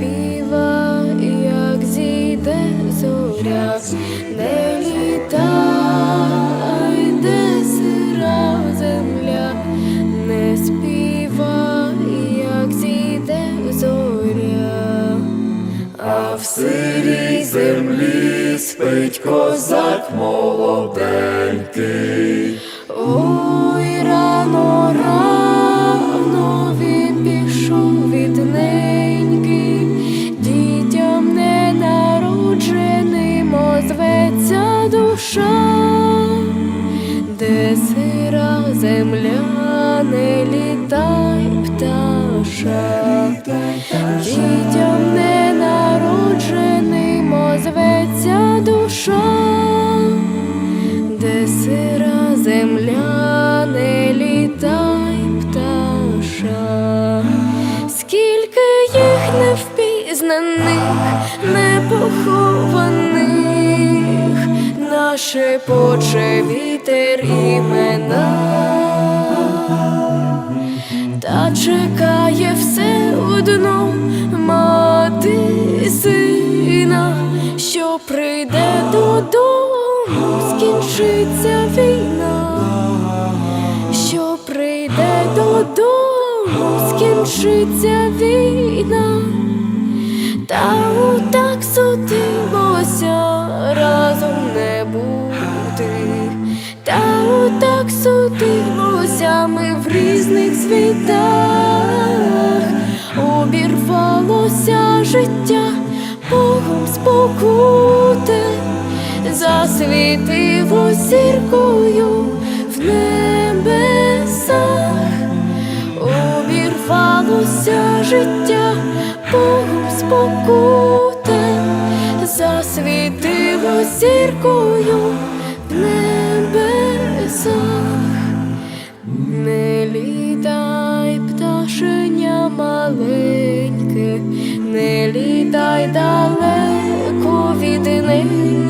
співа, як зійде зоря, не літа, а сира земля, не співа, як зійде зоря, а в сирій землі спить козак молоденький. Ой, земля не літай пташа, дітям ненародженим озветься душа де сира земля не літай пташа, скільки їх невпізнаних, непохованих, наше поче вітер імена, та чекає все одно мати сина, що прийде додому, скінчиться війна, що прийде додому, скінчиться війна, та судилося ми в різних світах, обірвалося життя Богом спокути, засвітило зіркою в небесах, обірвалося життя Богом спокути, засвітило зіркою в небесах. Не літай, пташеня маленьке, не літай далеко від неньки,